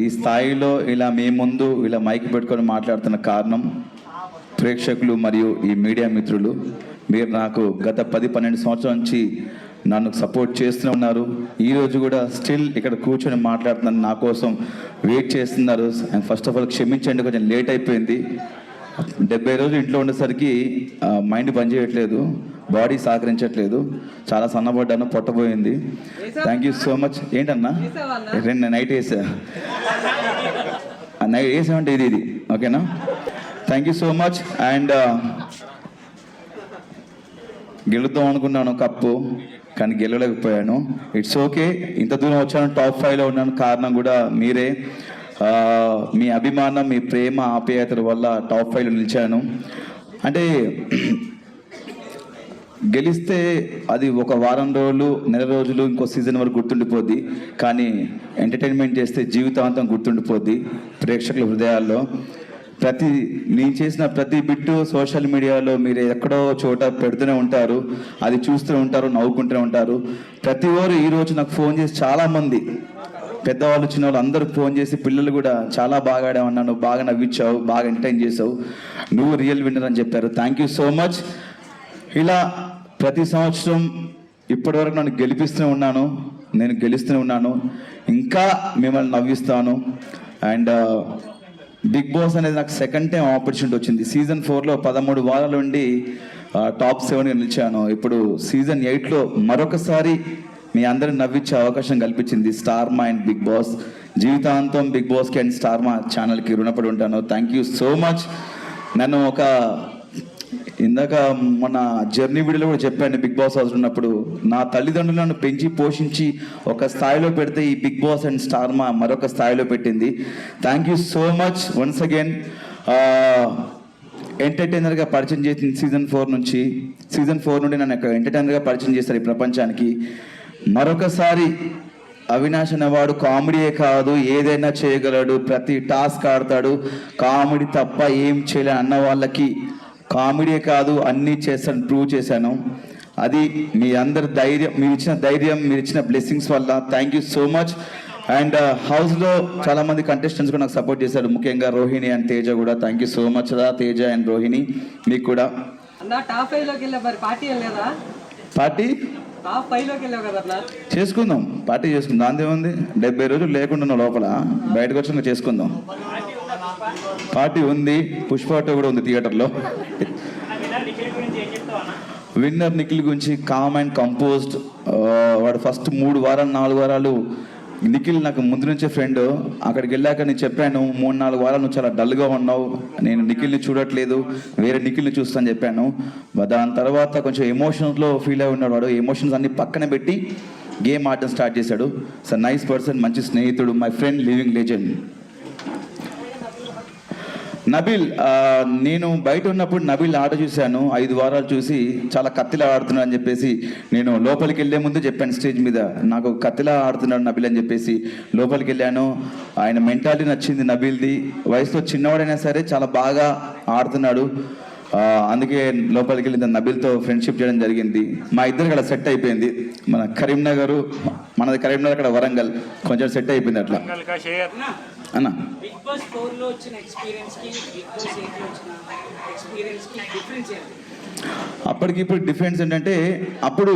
ఈ స్థాయిలో ఇలా మీ ముందు ఇలా మైక్ పెట్టుకొని మాట్లాడుతున్న కారణం ప్రేక్షకులు మరియు ఈ మీడియా మిత్రులు. మీరు నాకు గత పది పన్నెండు సంవత్సరాల నుంచి నన్ను సపోర్ట్ చేస్తూనే ఉన్నారు. ఈరోజు కూడా స్టిల్ ఇక్కడ కూర్చొని మాట్లాడుతున్నాను నా కోసం వెయిట్ చేస్తున్నారు. అండ్ ఫస్ట్ ఆఫ్ ఆల్ క్షమించండి కొంచెం లేట్ అయిపోయింది. డెబ్బై రోజులు ఇంట్లో ఉండేసరికి మైండ్ పనిచేయట్లేదు బాడీ సహకరించట్లేదు. చాలా సన్నబడ్డాను పొట్టబోయింది థ్యాంక్ యూ సో మచ్ ఏంటన్నా? రెండు నైట్ వేసా. నైట్ వేసామంటే ఇది ఇది. ఓకేనా? Thank you so much and గెలుద్దాం అనుకున్నాను కప్పు కానీ గెలవలేకపోయాను. ఇట్స్ ఓకే ఇంత దూరం వచ్చాను టాప్ ఫైవ్లో ఉన్నాను. కారణం కూడా మీరే. మీ అభిమానం మీ ప్రేమ ఆప్యాయతల వల్ల టాప్ ఫైవ్లో నిలిచాను. అంటే గెలిస్తే అది ఒక వారం రోజులు నెల రోజులు ఇంకో సీజన్ వరకు గుర్తుండిపోద్ది. కానీ ఎంటర్టైన్మెంట్ చేస్తే జీవితాంతం గుర్తుండిపోద్ది ప్రేక్షకుల హృదయాల్లో. ప్రతి నేను చేసిన ప్రతి బిట్టు సోషల్ మీడియాలో మీరు ఎక్కడో చోట పెడుతూనే ఉంటారు. అది చూస్తూ ఉంటారు నవ్వుకుంటూనే ఉంటారు. ప్రతి వారు ఈరోజు నాకు ఫోన్ చేసి చాలామంది పెద్దవాళ్ళు చిన్న వాళ్ళు అందరూ ఫోన్ చేసి పిల్లలు కూడా చాలా బాగా ఆడామన్నాను బాగా నవ్వించావు బాగా ఎంటర్టైన్ చేసావు. నువ్వు రియల్ విన్నర్ అని చెప్పారు. Thank you so much. ఇలా ప్రతి సంవత్సరం ఇప్పటివరకు నన్ను గెలిపిస్తూనే ఉన్నాను నేను గెలుస్తూనే ఉన్నాను. ఇంకా మిమ్మల్ని నవ్విస్తాను. అండ్ uh, బిగ్ బాస్ అనేది నాకు సెకండ్ టైం ఆపర్చునిటీ వచ్చింది. సీజన్ ఫోర్లో పదమూడు వారాలు ఉండి టాప్ uh, సెవెన్గా నిలిచాను. ఇప్పుడు సీజన్ ఎయిట్లో మరొకసారి మీ అందరిని నవ్వించే అవకాశం కల్పించింది Star Maa and Bigg Boss జీవితాంతం బిగ్ బాస్కి అండ్ స్టార్ మా ఛానల్కి రుణపడి ఉంటాను. థ్యాంక్ యూ సో మచ్ నన్ను ఒక ఇందాక మన జర్నీ వీడియోలో కూడా చెప్పాను బిగ్ బాస్ హౌస్ ఉన్నప్పుడు నా తల్లిదండ్రులు నన్ను పెంచి పోషించి ఒక స్థాయిలో పెడితే ఈ బిగ్ బాస్ అండ్ స్టార్ మా మరొక స్థాయిలో పెట్టింది. Thank you so much once again ఎంటర్టైనర్గా పరిచయం చేసింది సీజన్ ఫోర్ నుంచి సీజన్ ఫోర్ నుండి నన్ను ఎంటర్టైనర్గా పరిచయం చేస్తారు ఈ ప్రపంచానికి. మరొకసారి అవినాష్ అనేవాడు కామెడీయే కాదు ఏదైనా చేయగలడు ప్రతి టాస్క్ ఆడతాడు. కామెడీ తప్ప ఏం చేయలే అన్న వాళ్ళకి కామెడీయే కాదు అన్నీ చేస్తాను ప్రూవ్ చేశాను. అది మీ అందరి ధైర్యం మీరు ఇచ్చిన ధైర్యం మీరు ఇచ్చిన బ్లెస్సింగ్స్ వల్ల. Thank you so much and హౌస్లో చాలా మంది కంటెస్టెంట్స్ కూడా నాకు సపోర్ట్ చేశారు. ముఖ్యంగా రోహిణి అండ్ తేజ కూడా. థ్యాంక్ యూ సో మచ్ రా తేజ అండ్ రోహిణి. మీకు కూడా. పార్టీ చేసుకుందాం. పార్టీ చేసుకుందాం. దాందే ఉంది డెబ్బై రోజులు లేకుండా ఉన్న లోపల. బయటకు వచ్చినాక చేసుకుందాం. పార్టీ ఉంది పుష్ప టూ కూడా ఉంది థియేటర్లో. విన్నర్ నిఖిల్ గురించి కామ్ అండ్ కంపోజ్డ్ వాడు ఫస్ట్ మూడు వారాలు నాలుగు వారాలు నిఖిల్ నాకు ముందు నుంచే ఫ్రెండ్. అక్కడికి వెళ్ళాక నేను చెప్పాను మూడు నాలుగు వారాలు నువ్వు చాలా డల్గా ఉన్నావు. నేను నిఖిల్ని చూడట్లేదు వేరే నిఖిల్ని చూస్తాను చెప్పాను. దాని తర్వాత కొంచెం ఎమోషన్స్లో ఫీల్ అయి ఉన్నాడు వాడు. ఎమోషన్స్ అన్ని పక్కన పెట్టి గేమ్ ఆడటం స్టార్ట్ చేశాడు. సార్ నైస్ పర్సన్ మంచి స్నేహితుడు my friend living legend. Nabeel నేను బయట ఉన్నప్పుడు నబిల్ ఆట చూశాను. ఐదు వారాలు చూసి చాలా కత్తిలా ఆడుతున్నాడు అని చెప్పేసి నేను లోపలికి వెళ్ళే ముందు చెప్పాను స్టేజ్ మీద. నాకు కత్తిలా ఆడుతున్నాడు నబిల్ అని చెప్పేసి లోపలికి వెళ్ళాను. ఆయన మెంటాలిటీ నచ్చింది నబిల్ది. వయసులో చిన్నవాడైనా సరే చాలా బాగా ఆడుతున్నాడు. అందుకే లోపలికి వెళ్ళి నబిల్తో ఫ్రెండ్షిప్ చేయడం జరిగింది. మా ఇద్దరు అక్కడ సెట్ అయిపోయింది. మన కరీంనగర్ మనది కరీంనగర్ అక్కడ వరంగల్. కొంచెం సెట్ అయిపోయింది అట్లా. అన్న? బిగ్ బాస్ వచ్చిన బిగ్ బాస్ వచ్చిన డిఫరెన్స్ ఏంటి? అప్పటికి ఇప్పుడు డిఫరెన్స్ ఏంటంటే అప్పుడు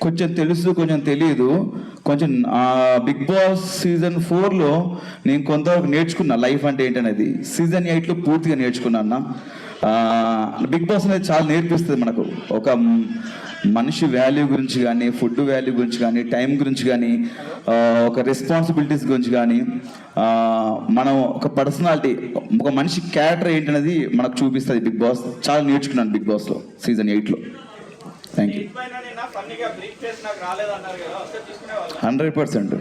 కొంచెం తెలుసు కొంచెం తెలియదు కొంచెం బిగ్ బాస్ సీజన్ ఫోర్లో నేను కొంతవరకు నేర్చుకున్నా లైఫ్ అంటే ఏంటనేది. సీజన్ ఎయిట్లో పూర్తిగా నేర్చుకున్నా అన్న. బిగ్ బాస్ అనేది చాలా నేర్పిస్తుంది మనకు. ఒక మనిషి వాల్యూ గురించి కానీ ఫుడ్ వాల్యూ గురించి కానీ టైం గురించి కానీ ఒక రెస్పాన్సిబిలిటీస్ గురించి కానీ మనం ఒక పర్సనాలిటీ ఒక మనిషి క్యారెక్టర్ ఏంటనేది మనకు చూపిస్తుంది బిగ్ బాస్ చాలా నేర్చుకున్నాను బిగ్ బాస్లో సీజన్ ఎయిట్లో థ్యాంక్ యూ హండ్రెడ్ పర్సెంట్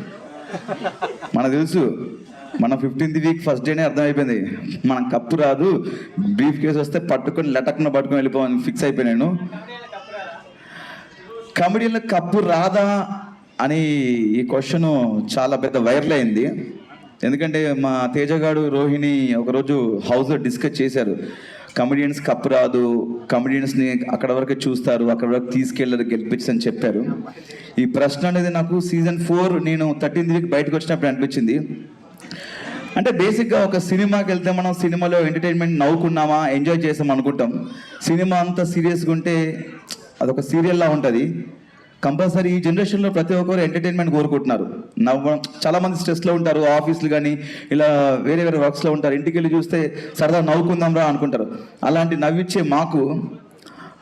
మనకు తెలుసు మన ఫిఫ్టీన్త్ వీక్ ఫస్ట్ డేనే అర్థమైపోయింది. మనం కప్పు రాదు బ్రీఫ్ కేసు వస్తే పట్టుకొని లటక్న పట్టుకొని వెళ్ళిపోవని ఫిక్స్ అయిపోయాను కమెడీలో కప్పు రాదా అని ఈ క్వశ్చన్ చాలా పెద్ద వైరల్ అయింది. ఎందుకంటే మా తేజగాడు రోహిణి ఒకరోజు హౌస్లో డిస్కస్ చేశారు. కమెడియన్స్ కప్పు రాదు కమెడియన్స్ని అక్కడ వరకు చూస్తారు అక్కడ వరకు తీసుకెళ్ళరు గెలిపించని అని చెప్పారు. ఈ ప్రశ్న అనేది నాకు సీజన్ ఫోర్ నేను థర్టీన్త్ వీక్ బయటకు వచ్చినప్పుడు అనిపించింది. అంటే బేసిక్గా ఒక సినిమాకి వెళ్తే మనం సినిమాలో ఎంటర్టైన్మెంట్ నవ్వుకున్నామా ఎంజాయ్ చేసాం అనుకుంటాం. సినిమా అంతా సీరియస్గా ఉంటే అదొక సీరియల్లా ఉంటుంది. కంపల్సరీ ఈ జనరేషన్లో ప్రతి ఒక్కరు ఎంటర్టైన్మెంట్ కోరుకుంటున్నారు. నవ్వడం చాలామంది స్ట్రెస్లో ఉంటారు ఆఫీసులు కానీ ఇలా వేరే వేరే వర్క్స్లో ఉంటారు. ఇంటికి వెళ్ళి చూస్తే సరదా నవ్వుకుందాం రా అనుకుంటారు. అలాంటి నవ్విచ్చే మాకు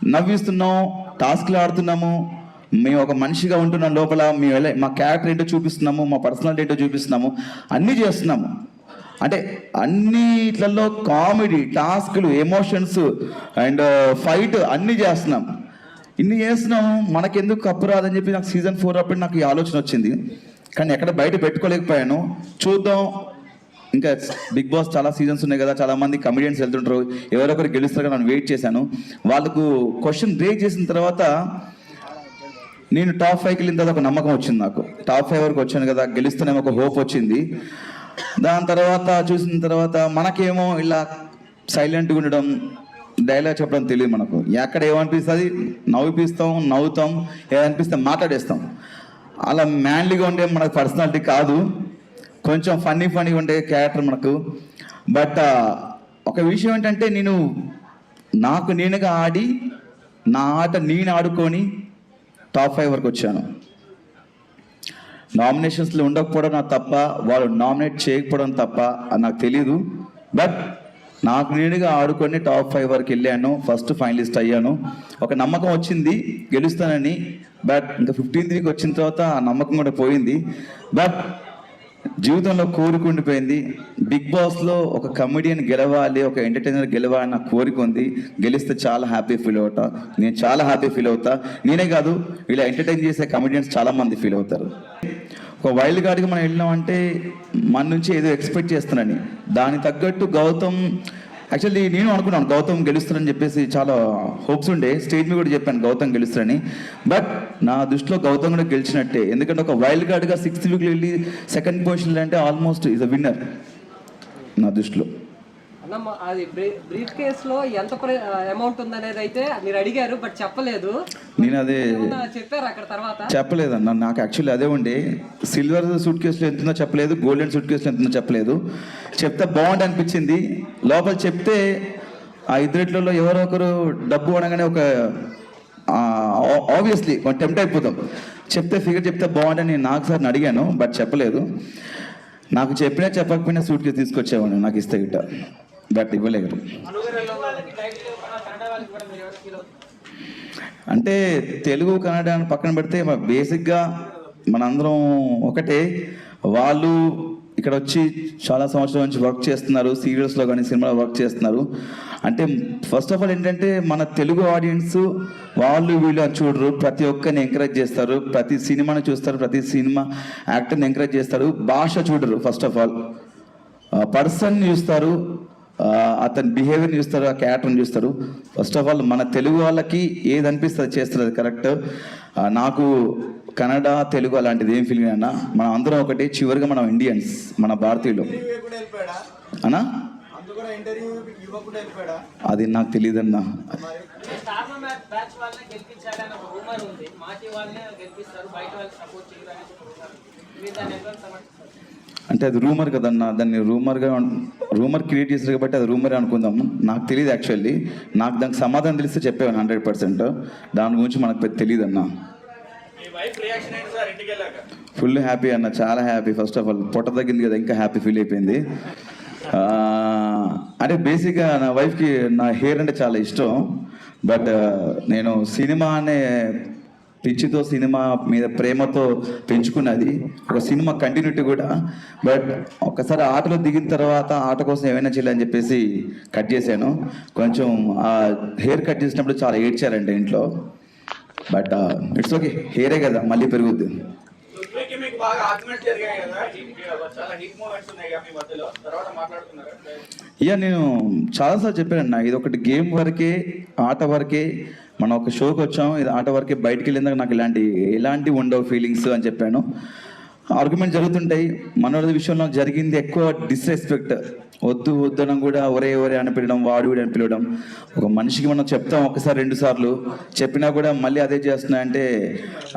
నవ్విస్తున్నాం టాస్క్లు ఆడుతున్నాము. మేము ఒక మనిషిగా ఉంటున్నాం లోపల మేము ఎలా మా క్యారెక్టర్ ఏంటో చూపిస్తున్నాము మా పర్సనాలిటీ ఏంటో చూపిస్తున్నాము. అన్నీ చేస్తున్నాము. అంటే అన్నిట్లలో కామెడీ టాస్క్లు ఎమోషన్స్ అండ్ ఫైట్ అన్నీ చేస్తున్నాం. ఇన్ని చేసినాం మనకెందుకు కప్పు రాదని చెప్పి నాకు సీజన్ ఫోర్ అప్పుడు నాకు ఈ ఆలోచన వచ్చింది. కానీ ఎక్కడ బయట పెట్టుకోలేకపోయాను. చూద్దాం. ఇంకా బిగ్ బాస్ చాలా సీజన్స్ ఉన్నాయి కదా చాలా మంది కమెడియన్స్ వెళ్తుంటారు. ఎవరొకరు గెలుస్తారు నేను వెయిట్ చేశాను. వాళ్ళకు క్వశ్చన్ రేజ్ చేసిన తర్వాత నేను టాప్ ఫైవ్కి వెళ్ళిన తర్వాత ఒక నమ్మకం వచ్చింది నాకు. టాప్ ఫైవ్ వరకు వచ్చాను కదా గెలుస్తానేమో ఒక హోప్ వచ్చింది. దాని తర్వాత చూసిన తర్వాత మనకేమో ఇలా సైలెంట్గా ఉండడం డైలాగ్ చెప్పడం తెలియదు మనకు. ఎక్కడ ఏమనిపిస్తుంది? నవ్విపిస్తాం నవ్వుతాం ఏమనిపిస్తే మాట్లాడేస్తాం. అలా మ్యాన్లీగా ఉండే మనకు పర్సనాలిటీ కాదు. కొంచెం ఫన్నీ ఫన్నీగా ఉండే క్యారెక్టర్ మనకు. బట్ uh, ఒక విషయం ఏంటంటే నేను నాకు నేనుగా ఆడి నా ఆట నేను ఆడుకొని టాప్ ఫైవ్ వరకు వచ్చాను. నామినేషన్స్లో ఉండకపోవడం నా తప్ప వాళ్ళు నామినేట్ చేయకపోవడం తప్ప అని నాకు తెలియదు బట్ నాకు నేనుగా ఆడుకొని టాప్ ఫైవ్ వరకు వెళ్ళాను ఫస్ట్ ఫైనలిస్ట్ అయ్యాను. ఒక నమ్మకం వచ్చింది గెలుస్తానని. బట్ ఇంకా ఫిఫ్టీన్త్ వీక్ వచ్చిన తర్వాత ఆ నమ్మకం కూడా పోయింది. బట్ జీవితంలో కోరుకుండిపోయింది. బిగ్ బాస్లో ఒక కమెడియన్ గెలవాలి ఒక ఎంటర్టైనర్ గెలవాలి నా కోరిక ఉంది. గెలిస్తే చాలా హ్యాపీ ఫీల్ అవుతా. నేను చాలా హ్యాపీ ఫీల్ అవుతా. నేనే కాదు ఇలా ఎంటర్టైన్ చేసే కమెడియన్స్ చాలా మంది ఫీల్ అవుతారు. ఒక వైల్డ్ కార్డ్కి మనం వెళ్ళినామంటే మన నుంచి ఏదో ఎక్స్పెక్ట్ చేస్తున్నాను దానికి తగ్గట్టు గౌతమ్ యాక్చువల్లీ నేను అనుకున్నాను గౌతమ్ గెలుస్తారని చెప్పేసి చాలా హోప్స్ ఉండే. స్టేజ్ మీద కూడా చెప్పాను గౌతమ్ గెలుస్తారని. బట్ నా దృష్టిలో గౌతమ్ కూడా గెలిచినట్టే. ఎందుకంటే ఒక వైల్డ్ కార్డ్గా సిక్స్త్ వీక్లో వెళ్ళి సెకండ్ పొజిషన్లో అంటే ఆల్మోస్ట్ ఈజ్ అ విన్నర్. నా దృష్టిలో. అది బ్రీఫ్ ఎంత అమౌంట్ ఉందనేది అయితే మీరు అడిగారు బట్ చెప్పలేదు. నేను అదే చెప్పారు అక్కడ తర్వాత? చెప్పలేదన్న నాకు యాక్చువల్లీ అదే ఉండే. సిల్వర్ సూట్ కేసులో ఎంతుందో చెప్పలేదు గోల్డెన్ సూట్ కేసులో ఎంతుందో చెప్పలేదు. చెప్తే బాగుంది అనిపించింది. లోపల చెప్తే ఆ ఇద్దరిట్లలో ఎవరో ఒకరు డబ్బు అనగానే ఒక ఆబ్వియస్లీ టెంప్ట్ అయిపోతాం. చెప్తే ఫిగర్ చెప్తే బాగుండని నేను నాకు సార్ అడిగాను బట్ చెప్పలేదు. నాకు చెప్పినా చెప్పకపోయినా సూట్ కేసు తీసుకొచ్చేవాడిని నాకు ఇస్తే గిట్ట. బట్ ఇవ్వలేరు. అంటే తెలుగు కన్నడ అని పక్కన పెడితే బేసిక్గా మనందరం ఒకటే. వాళ్ళు ఇక్కడ వచ్చి చాలా సంవత్సరాల నుంచి వర్క్ చేస్తున్నారు సీరియల్స్లో కానీ సినిమాలో వర్క్ చేస్తున్నారు. అంటే ఫస్ట్ ఆఫ్ ఆల్ ఏంటంటే మన తెలుగు ఆడియన్స్ వాళ్ళు వీళ్ళు అని చూడరు. ప్రతి ఒక్కరిని ఎంకరేజ్ చేస్తారు. ప్రతి సినిమాని చూస్తారు. ప్రతి సినిమా యాక్టర్ని ఎంకరేజ్ చేస్తారు. భాష చూడరు ఫస్ట్ ఆఫ్ ఆల్ పర్సన్ చూస్తారు. అతని బిహేవియర్ చూస్తారు. ఆ క్యారెక్టర్ని చూస్తారు. ఫస్ట్ ఆఫ్ ఆల్ మన తెలుగు వాళ్ళకి ఏది అనిపిస్తుంది చేస్తారు. అది కరెక్ట్ నాకు కన్నడ తెలుగు అలాంటిది ఏం ఫీలింగ్ అన్న మనం అందరం ఒకటి చివరిగా మనం ఇండియన్స్ మన భారతీయులు. అన్నా? అందు నాకు తెలియదన్నా అంటే అది రూమర్ కదన్నా దాన్ని రూమర్గా రూమర్ క్రియేట్ చేశారు కాబట్టి అది రూమర్ అనుకుందాం. నాకు తెలియదు యాక్చువల్లీ. నాకు దానికి సమాధానం తెలిస్తే చెప్పేవాను హండ్రెడ్ పర్సెంట్. దాని గురించి మనకు పెద్ద తెలియదు అన్న మీ వైఫ్ రియాక్షన్ ఏంటి సార్ ఇంటికి వెళ్ళాక? ఫుల్ హ్యాపీ అన్న చాలా హ్యాపీ. ఫస్ట్ ఆఫ్ ఆల్ పొట్ట తగ్గింది కదా ఇంకా హ్యాపీ ఫీల్ అయిపోయింది. ఆ, అంటే బేసిక్గా నా వైఫ్కి నా హెయిర్ అంటే చాలా ఇష్టం. బట్ uh, నేను సినిమా అనే పిచ్చితో సినిమా మీద ప్రేమతో పెంచుకున్నది. ఒక సినిమా కంటిన్యూటీ కూడా. బట్ ఒక్కసారి ఆటలో దిగిన తర్వాత ఆట కోసం ఏమైనా చేయాలని చెప్పేసి కట్ చేశాను. కొంచెం ఆ హెయిర్ కట్ చేసినప్పుడు చాలా ఏడ్చారండి ఇంట్లో. బట్ ఇట్స్ ఓకే హెయిరే కదా మళ్ళీ పెరుగుద్ది. ఇప్పటికీ మీకు బాగా ఆర్గ్యుమెంట్ జరిగాయి కదా. చాలా హీట్ మూమెంట్స్ ఉన్నాయి కదా మీ మధ్యలో. తర్వాత మాట్లాడుతున్నారు ఇక నేను చాలాసార్లు చెప్పానన్నా ఇది ఒకటి గేమ్ వరకే ఆట వరకే మనం ఒక షోకి వచ్చాం. ఇది ఆట వరకే బయటికి వెళ్ళిందాక నాకు ఇలాంటి ఎలాంటి ఉండవు ఫీలింగ్స్ అని చెప్పాను. ఆర్గ్యుమెంట్ జరుగుతుంటాయి. మనోడి విషయంలో జరిగింది ఎక్కువ డిస్రెస్పెక్ట్ వద్దు వద్దనం కూడా ఒరే ఒరే అని పిలవడం వాడు అని పిలవడం. ఒక మనిషికి మనం చెప్తాం ఒకసారి రెండు సార్లు. చెప్పినా కూడా మళ్ళీ అదే చేస్తున్నా అంటే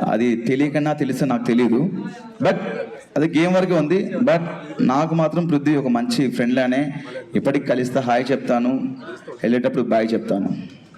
అది తెలియకన్నా తెలిస్తే నాకు తెలియదు బట్ అది గేమ్ వరకే ఉంది. బట్ నాకు మాత్రం పృథ్వీ ఒక మంచి ఫ్రెండ్లానే ఇప్పటికి కలిస్తే హాయ్ చెప్తాను. వెళ్ళేటప్పుడు బాయ్ చెప్తాను.